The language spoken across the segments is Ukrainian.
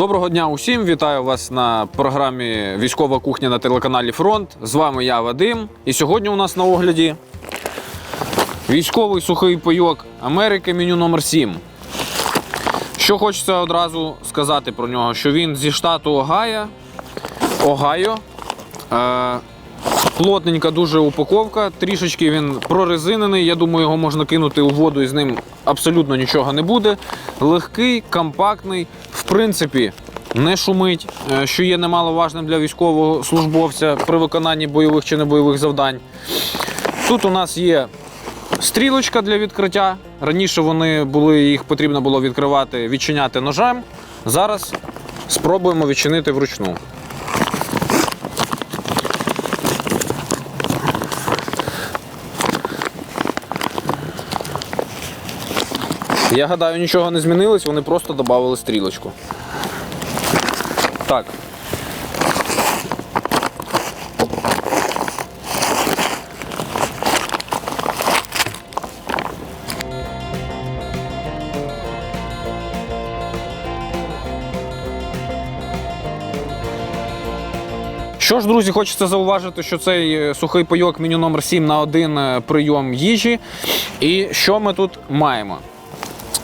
Доброго дня усім! Вітаю вас на програмі Військова кухня на телеканалі Фронт. З вами я Вадим. І сьогодні у нас на огляді військовий сухий пайок Америки меню номер 7 Що хочеться одразу сказати про нього, що він зі штату Огайо. Огайо. Плотненька дуже упаковка, трішечки він прорезинений. Я думаю, його можна кинути у воду і з ним абсолютно нічого не буде. Легкий, компактний, в принципі, не шумить, е, що є немаловажним для військового службовця при виконанні бойових чи небойових завдань. Тут у нас є стрілочка для відкриття. Раніше вони були, їх потрібно було відкривати, відчиняти ножем. Зараз спробуємо відчинити вручну. Я гадаю, нічого не змінилось, вони просто додали стрілочку. Так. Що ж, друзі, хочеться зауважити, що цей е, сухий пайок меню номер 7 на один е, прийом їжі. І що ми тут маємо?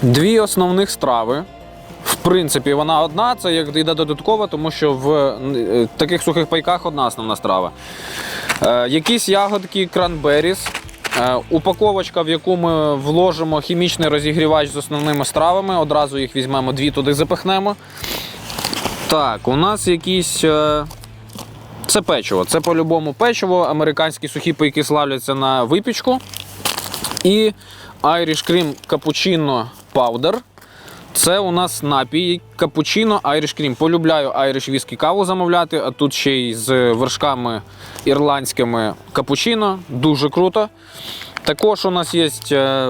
Дві основних страви. В принципі, вона одна, це як йде додаткова, тому що в е, таких сухих пайках одна основна страва. Е, якісь ягодки кранберіс, е, упаковочка, в яку ми вложимо хімічний розігрівач з основними стравами. Одразу їх візьмемо, дві туди запихнемо. Так, у нас якісь. Е, це печиво. Це по-любому печиво. Американські сухі пайки славляться на випічку. І Irish Cream Cappuccino Powder. Це у нас напій капучино Irish Cream. Полюбляю Irish Whisky каву замовляти, а тут ще й з вершками ірландськими капучино. Дуже круто. Також у нас є е,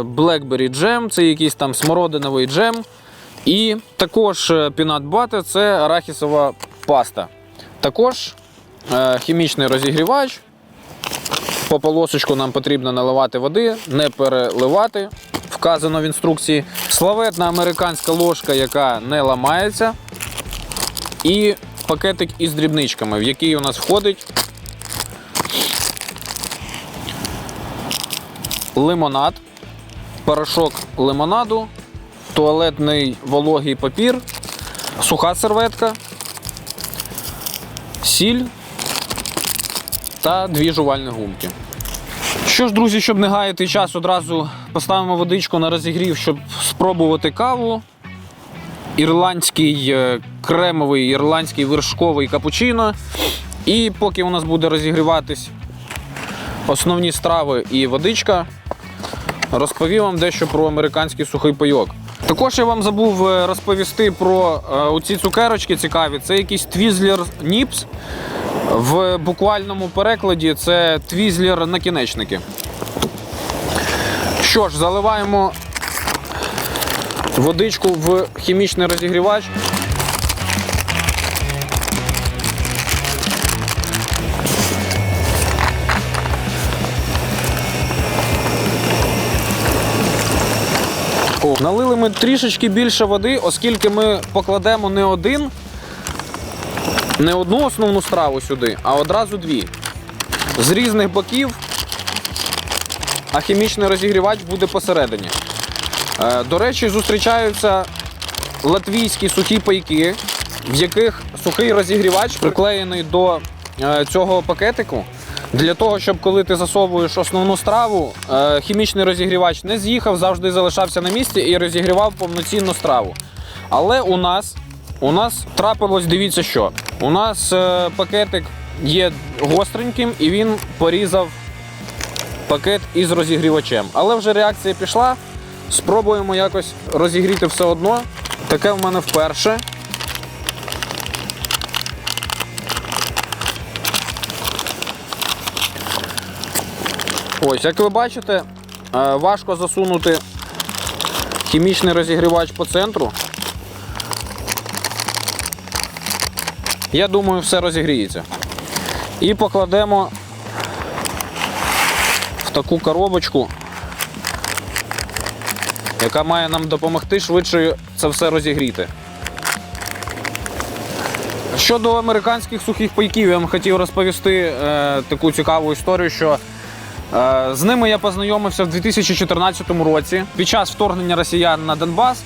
Blackberry Jam, це якийсь там смородиновий джем. І також е, Peanut Butter – це арахісова паста. Також е, хімічний розігрівач. По полосочку нам потрібно наливати води, не переливати. Вказано в інструкції. Славетна американська ложка, яка не ламається. І пакетик із дрібничками, в який у нас входить лимонад, порошок лимонаду, туалетний вологий папір, суха серветка, сіль та дві жувальні гумки. Що ж, друзі, щоб не гаяти час, одразу поставимо водичку на розігрів, щоб спробувати каву. Ірландський е, кремовий, ірландський вершковий капучино. І поки у нас буде розігріватись основні страви і водичка, розповім вам дещо про американський сухий пайок. Також я вам забув е, розповісти про е, оці цукерочки цікаві. Це якийсь Twizzler Nips. В буквальному перекладі це твізлер накінечники. Що ж, заливаємо водичку в хімічний розігрівач. Налили ми трішечки більше води, оскільки ми покладемо не один, не одну основну страву сюди, а одразу дві. З різних боків, а хімічний розігрівач буде посередині. Е, До речі, зустрічаються латвійські сухі пайки, в яких сухий розігрівач приклеєний до е, цього пакетику. Для того, щоб коли ти засовуєш основну страву, е, хімічний розігрівач не з'їхав, завжди залишався на місці і розігрівав повноцінну страву. Але у нас у нас трапилось, дивіться що. У нас пакетик є гостреньким і він порізав пакет із розігрівачем. Але вже реакція пішла. Спробуємо якось розігріти все одно. Таке в мене вперше. Ось, як ви бачите, е, важко засунути хімічний розігрівач по центру. Я думаю, все розігріється. І покладемо таку коробочку, яка має нам допомогти швидше це все розігріти. Щодо американських сухих пайків, я вам хотів розповісти е, таку цікаву історію, що е, з ними я познайомився в 2014 році під час вторгнення росіян на Донбас.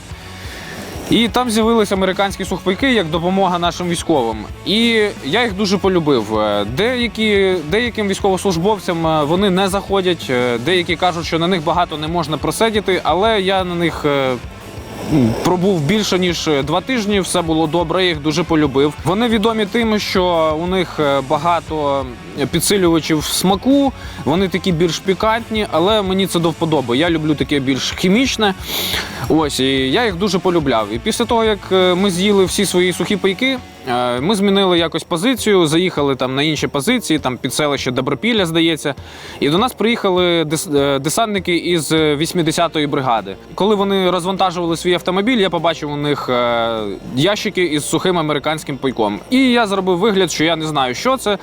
І там з'явилися американські сухпайки як допомога нашим військовим. І я їх дуже полюбив. Е, Деякі, деяким військовослужбовцям е, вони не заходять, е, деякі кажуть, що на них багато не можна просидіти, але я на них. Е, Пробув більше ніж е, два тижні, все було добре, я їх дуже полюбив. Вони відомі тим, що у них е, багато підсилювачів смаку, вони такі більш пікантні, але мені це до вподоби. Я люблю таке більш хімічне. Ось і я їх дуже полюбляв. І після того, як е, ми з'їли всі свої сухі пайки, е, ми змінили якось позицію, заїхали там на інші позиції, там під селище Добропілля, здається. І до нас приїхали е, десантники із е, 80-ї бригади. Коли вони розвантажували свій автомобіль, я побачив у них е, ящики із сухим американським пайком. І я зробив вигляд, що я не знаю, що це.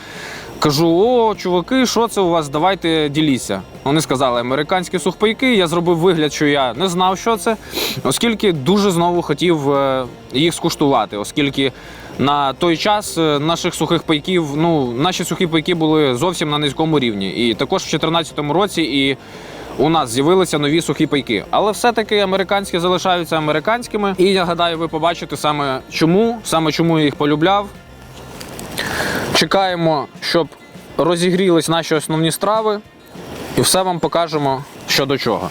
Кажу: о, чуваки, що це у вас? Давайте діліться. Вони сказали, американські сухпайки. Я зробив вигляд, що я не знав, що це, оскільки дуже знову хотів е, їх скуштувати, оскільки на той час е, наших сухих пайків, ну, наші сухі пайки були зовсім на низькому рівні. І також в 2014 році і у нас з'явилися нові сухі пайки. Але все-таки американські залишаються американськими. І я гадаю, ви побачите саме чому, саме чому я їх полюбляв. Чекаємо, щоб розігрілись наші основні страви, і все вам покажемо, що до чого.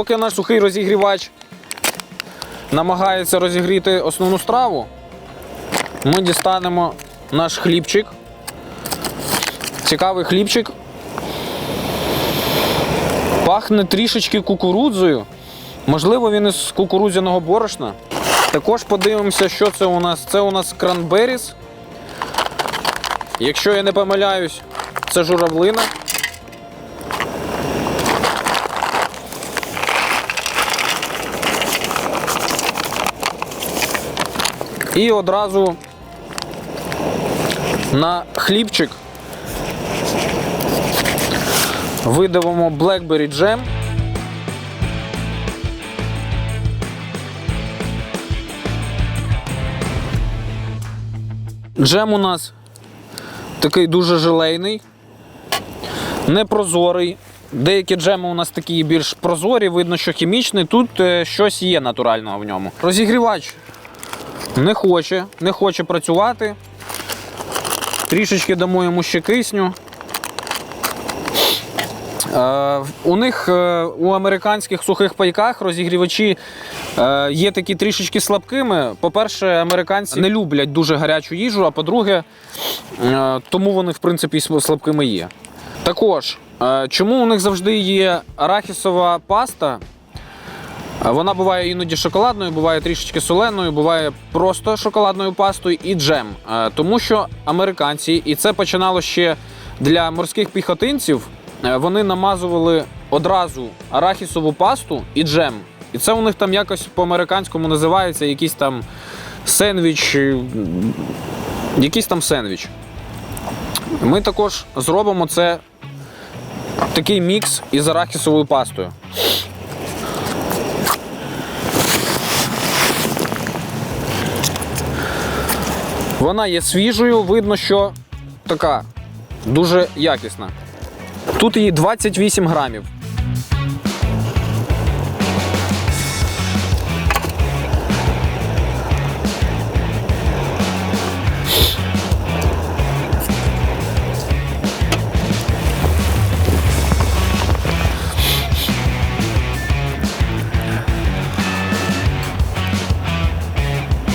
Поки наш сухий розігрівач намагається розігріти основну страву, ми дістанемо наш хлібчик. Цікавий хлібчик. Пахне трішечки кукурудзою. Можливо, він із кукурудзяного борошна. Також подивимося, що це у нас. Це у нас кранберіс. Якщо я не помиляюсь, це журавлина. І одразу на хлібчик видавимо Blackberry джем. Джем у нас такий дуже желейний, непрозорий. Деякі джеми у нас такі більш прозорі, видно, що хімічний. Тут е, щось є натурального в ньому. Розігрівач не хоче, не хоче працювати. Трішечки дамо йому ще кисню. Е, у них е, у американських сухих пайках розігрівачі е, є такі трішечки слабкими. По-перше, американці не люблять дуже гарячу їжу, а по-друге, тому вони в принципі слабкими є. Також, чому у них завжди є арахісова паста? Вона буває іноді шоколадною, буває трішечки соленою, буває просто шоколадною пастою і джем. Е, Тому що американці, і це починало ще для морських піхотинців, е, вони намазували одразу арахісову пасту і джем. І це у них там якось по-американському називається якийсь там сендвіч. е, Якийсь там сендвіч. Ми також зробимо це такий мікс із арахісовою пастою. Вона є свіжою, видно, що така дуже якісна. Тут її 28 грамів.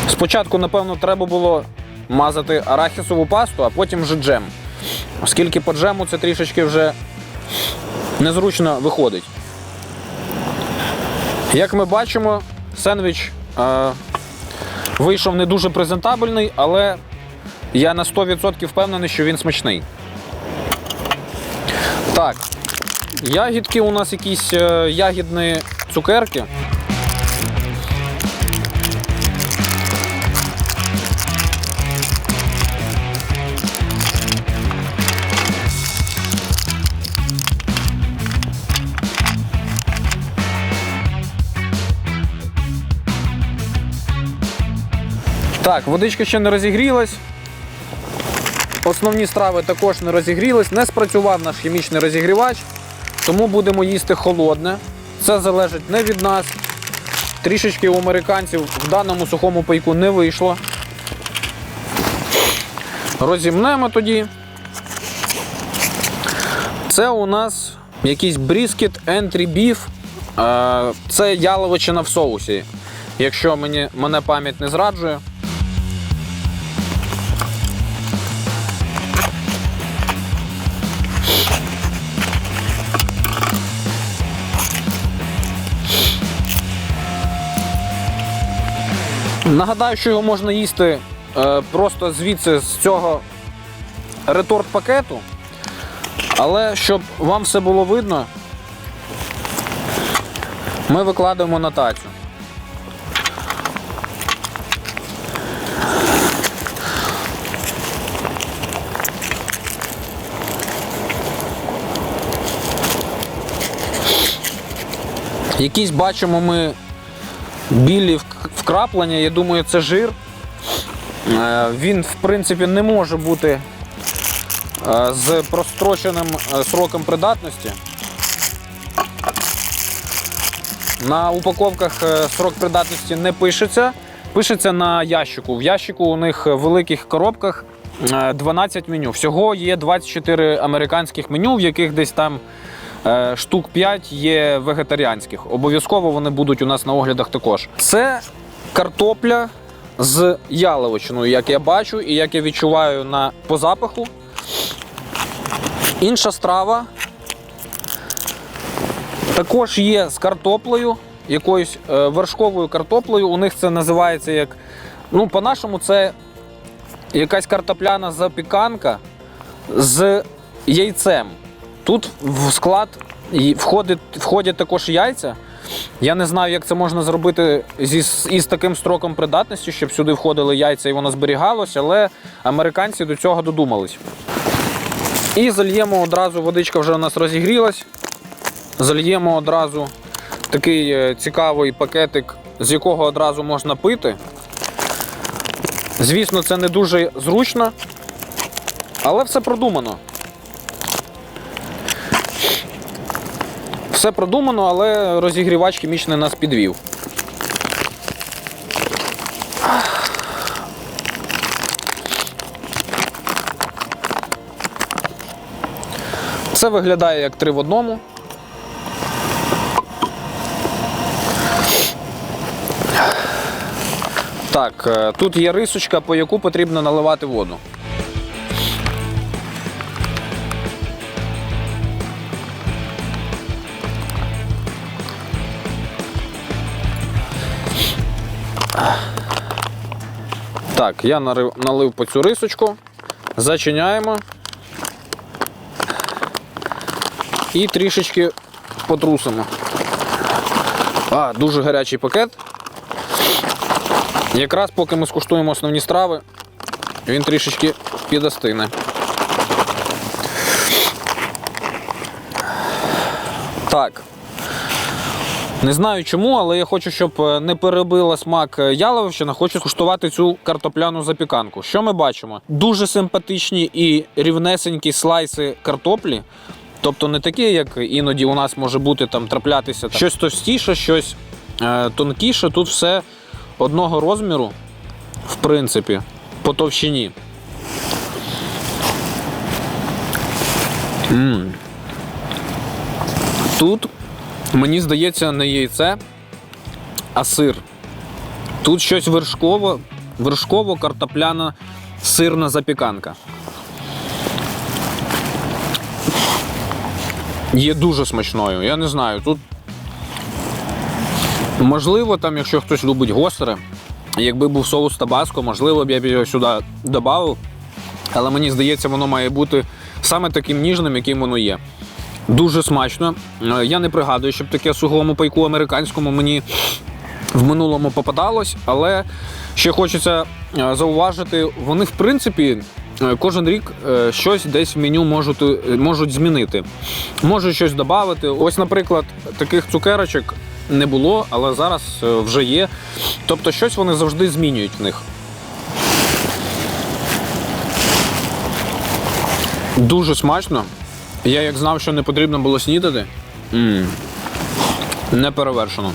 Спочатку, напевно, треба було мазати арахісову пасту, а потім вже джем. Оскільки по джему це трішечки вже незручно виходить. Як ми бачимо, сендвіч е, вийшов не дуже презентабельний, але я на 100% впевнений, що він смачний. Так, ягідки у нас якісь е, ягідні цукерки. Так, водичка ще не розігрілась. Основні страви також не розігрілись, не спрацював наш хімічний розігрівач, тому будемо їсти холодне. Це залежить не від нас. Трішечки у американців в даному сухому пайку не вийшло. Розімнемо тоді. Це у нас якийсь бріскет ентрі біф. Е, Це яловичина в соусі. Якщо мені, мене пам'ять не зраджує. Нагадаю, що його можна їсти е, просто звідси з цього реторт пакету. Але щоб вам все було видно, ми викладаємо на тацю. Якісь бачимо ми білі вкраплення, я думаю, це жир. Е, Він, в принципі, не може бути е, з простроченим е, сроком придатності. На упаковках срок придатності не пишеться. Пишеться на ящику. В ящику у них в великих коробках е, 12 меню. Всього є 24 американських меню, в яких десь там штук 5 є вегетаріанських. Обов'язково вони будуть у нас на оглядах також. Це картопля з яловичиною, як я бачу і як я відчуваю на, по запаху. Інша страва також є з картоплею, якоюсь е, вершковою картоплею. У них це називається як. Ну, по-нашому, це якась картопляна запіканка з яйцем. Тут в склад входить, входять також яйця. Я не знаю, як це можна зробити зі, із таким строком придатності, щоб сюди входили яйця і воно зберігалося, але американці до цього додумались. І зальємо одразу, водичка вже у нас розігрілась. Зальємо одразу такий е, цікавий пакетик, з якого одразу можна пити. Звісно, це не дуже зручно, але все продумано. Все продумано, але розігрівач хімічний нас підвів. Це виглядає як три в одному. Так, е, тут є рисочка, по яку потрібно наливати воду. Я налив по цю рисочку, зачиняємо і трішечки потрусимо. А, дуже гарячий пакет. Якраз поки ми скуштуємо основні страви, він трішечки підостине. Так. Не знаю чому, але я хочу, щоб е, не перебила смак е, яловичина, хочу скуштувати цю картопляну запіканку. Що ми бачимо? Дуже симпатичні і рівнесенькі слайси картоплі. Тобто не такі, як іноді у нас може бути там траплятися щось товстіше, щось е, тонкіше. Тут все одного розміру, в принципі, по товщині. м Тут, мені здається, не яйце, а сир. Тут щось вершково, вершково-картопляна сирна запіканка. Є дуже смачною. Я не знаю. Тут можливо, там, якщо хтось любить гостре, якби був соус табаско, можливо б я б його сюди додав. Але мені здається, воно має бути саме таким ніжним, яким воно є. Дуже смачно. Е, я не пригадую, щоб таке суглому пайку американському мені в минулому попадалось, але ще хочеться е, зауважити, вони в принципі. Е, кожен рік щось десь в меню можуть можуть змінити. Можуть щось додати. Ось, наприклад, таких цукерочок не було, але зараз вже є. Тобто щось вони завжди змінюють в них. Дуже смачно. Я як знав, що не потрібно було снідати. м Не перевершено.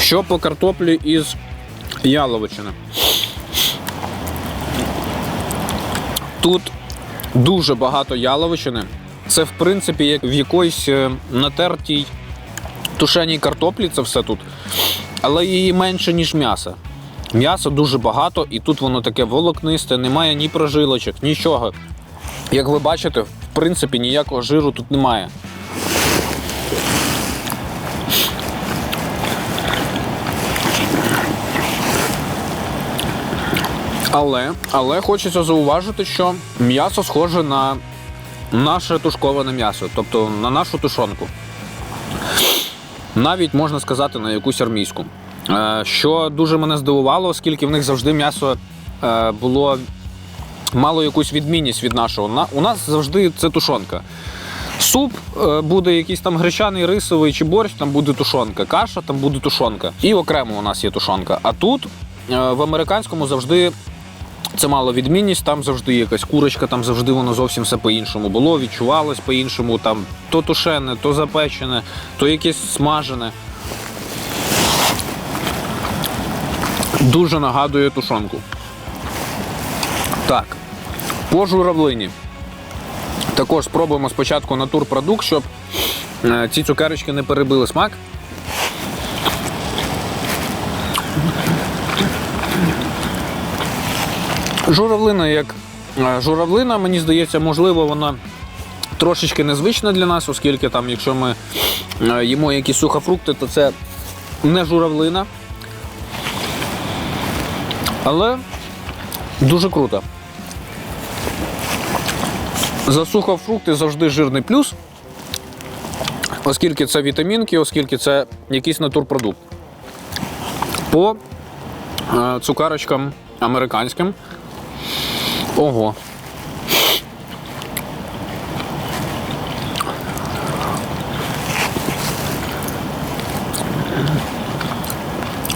Що по картоплі із яловичини? Тут дуже багато яловичини. Це, в принципі, як в якоїсь е, натертій тушеній картоплі це все тут. Але її менше, ніж м'яса. М'яса дуже багато, і тут воно таке волокнисте, немає ні прожилочок, нічого. Як ви бачите, принципі, ніякого жиру тут немає. Але, але хочеться зауважити, що м'ясо схоже на наше тушковане м'ясо, тобто на нашу тушонку. Навіть можна сказати на якусь армійську. Е, Що дуже мене здивувало, оскільки в них завжди м'ясо е, було мало якусь відмінність від нашого. У нас завжди це тушонка. Суп е, буде якийсь там гречаний, рисовий чи борщ, там буде тушонка. Каша, там буде тушонка. І окремо у нас є тушонка. А тут е, в американському завжди це мало відмінність, там завжди якась курочка, там завжди воно зовсім все по-іншому було, відчувалось по-іншому, там то тушене, то запечене, то якесь смажене. Дуже нагадує тушонку. Так, по журавлині. Також спробуємо спочатку натурпродукт, щоб е, ці цукерочки не перебили смак. Журавлина як е, журавлина, мені здається, можливо, вона трошечки незвична для нас, оскільки там, якщо ми е, їмо якісь сухофрукти, то це не журавлина. Але дуже круто. За сухофрукти завжди жирний плюс, оскільки це вітамінки, оскільки це якийсь натурпродукт. По е, цукарочкам американським. Ого.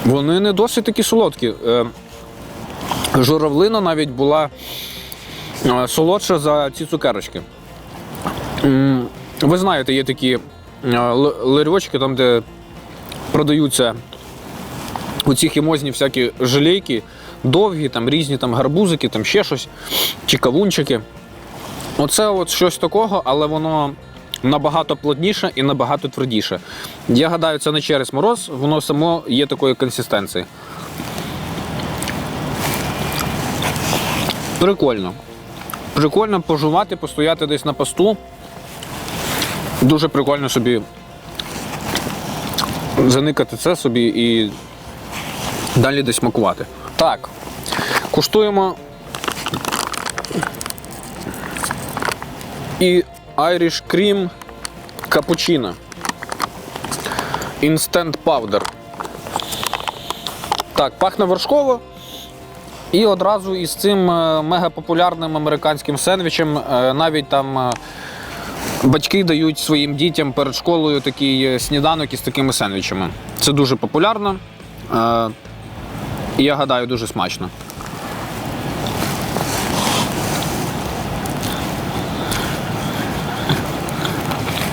Вони не досить такі солодкі. Е, Журавлина навіть була солодша за ці цукерочки. Ви знаєте, є такі е, ларьочки, там, де продаються оці хімозні всякі желейки, довгі, там різні там гарбузики, там ще щось, чи кавунчики. Оце от щось такого, але воно набагато плотніше і набагато твердіше. Я гадаю, це не через мороз, воно само є такої консистенції. Прикольно. Прикольно пожувати, постояти десь на посту. Дуже прикольно собі заникати це собі і далі десь смакувати. Так, куштуємо і Irish Cream Cappuccino. Instant Powder. Так, пахне вершково. І одразу із цим е, мегапопулярним американським сендвічем е, навіть там е, батьки дають своїм дітям перед школою такий сніданок із такими сендвічами. Це дуже популярно. І я гадаю, дуже смачно.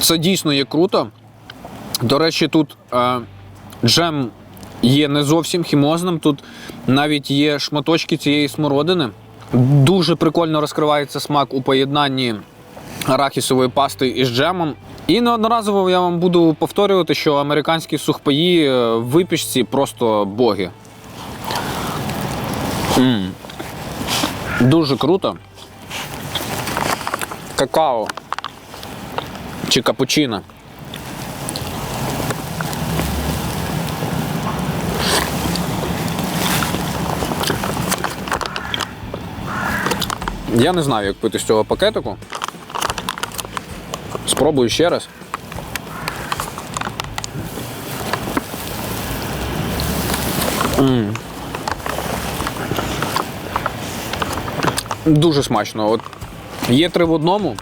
Це дійсно є круто. До речі, тут джем є не зовсім хімозним. Тут навіть є шматочки цієї смородини. Дуже прикольно розкривається смак у поєднанні арахісової пасти із джемом. І неодноразово я вам буду повторювати, що американські сухпаї е, в випічці просто боги. м Дуже круто. Какао чи капучино. Я не знаю, як пити з цього пакетику. Спробую ще раз. М. Дуже смачно. От є три в одному,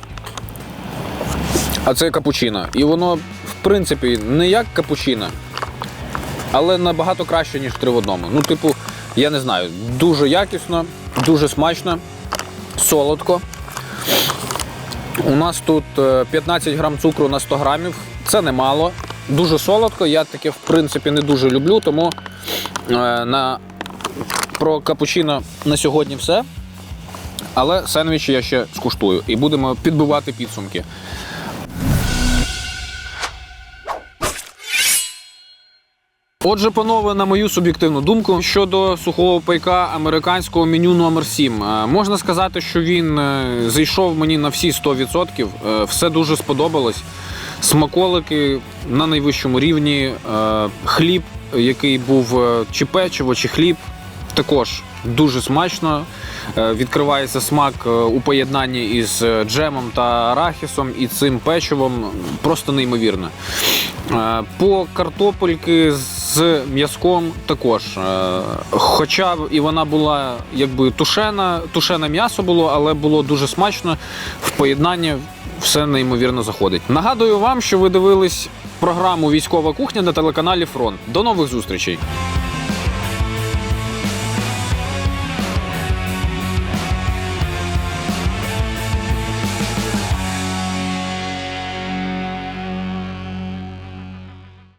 а це капучино. І воно, в принципі, не як капучино, але набагато краще, ніж три в одному. Ну, типу, я не знаю, дуже якісно, дуже смачно, солодко. У нас тут е, 15 грам цукру на 100 грамів. Це немало. Дуже солодко. Я таке, в принципі, не дуже люблю, тому е, на... про капучино на сьогодні все. Але сендвічі я ще скуштую і будемо підбивати підсумки. Отже, панове, на мою суб'єктивну думку щодо сухого пайка американського меню номер 7 Е, можна сказати, що він е, зайшов мені на всі 100%. Е, Все дуже сподобалось. Смаколики на найвищому рівні, хліб, який був чи печиво, чи хліб, також дуже смачно. Відкривається смак у поєднанні із джемом та арахісом і цим печивом просто неймовірно. По картопельки з м'язком також. Е, Хоча і вона була якби тушена, тушене м'ясо було, але було дуже смачно. В поєднанні все неймовірно заходить. Нагадую вам, що ви дивились програму Військова кухня на телеканалі Фронт. До нових зустрічей!